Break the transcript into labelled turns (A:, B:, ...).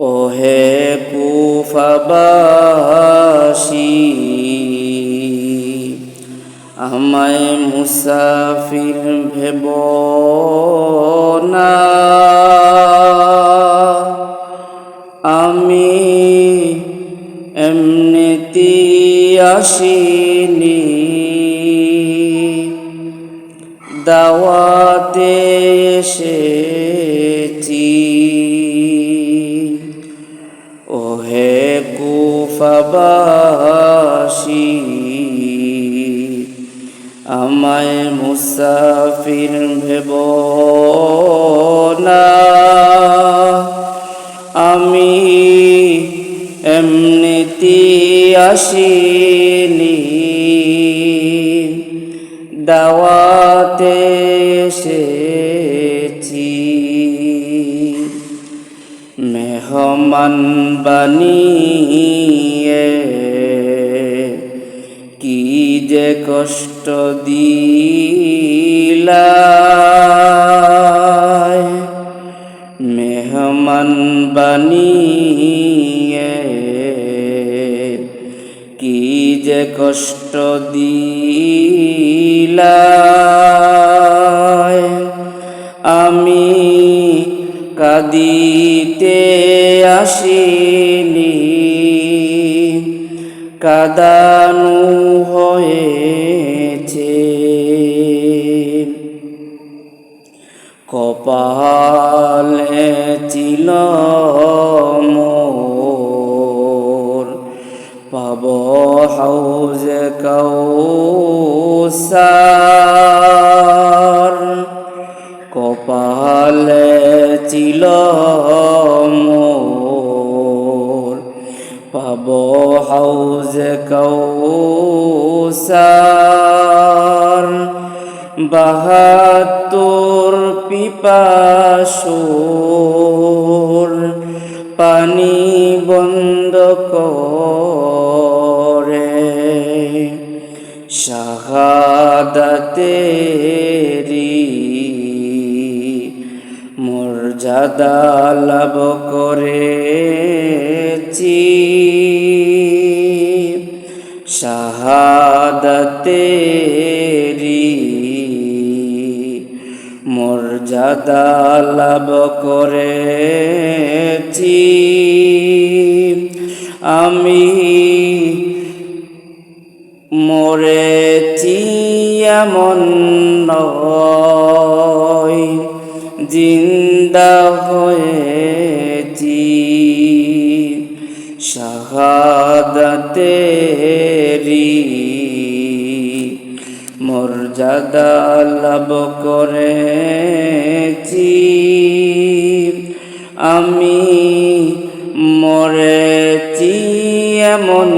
A: ওহে কুফাবাসী আমায় মুসাফির ভেব না। আমি এমনিতি আসিনি। দাওয়াতে এসেছি। ওহে কুফাবাসী আমায় মুসাফির ভেব না। আমি এমনিতি আসিনি দাওয়াতে মেহমান বানিয়ে কি যে কষ্ট দিলা মেহমান বানিয়ে কি যে কষ্ট দিলা কাদিতে আসিনি কাদানু হয়েছে। কপালে ছিল কৌসার বাহাত্তর পিপাসুর পানি বন্ধ করে। শাহাদাতেরি মর্যাদা লাভ করেছি। শাহাদাতেরি মর্যাদা লাভ করেছি। আমি মরেছি এমন নয় জিন্দা হয়েছি। শাহাদাতেরি মর্যাদা লাভ করেছি। আমি মরেছি এমন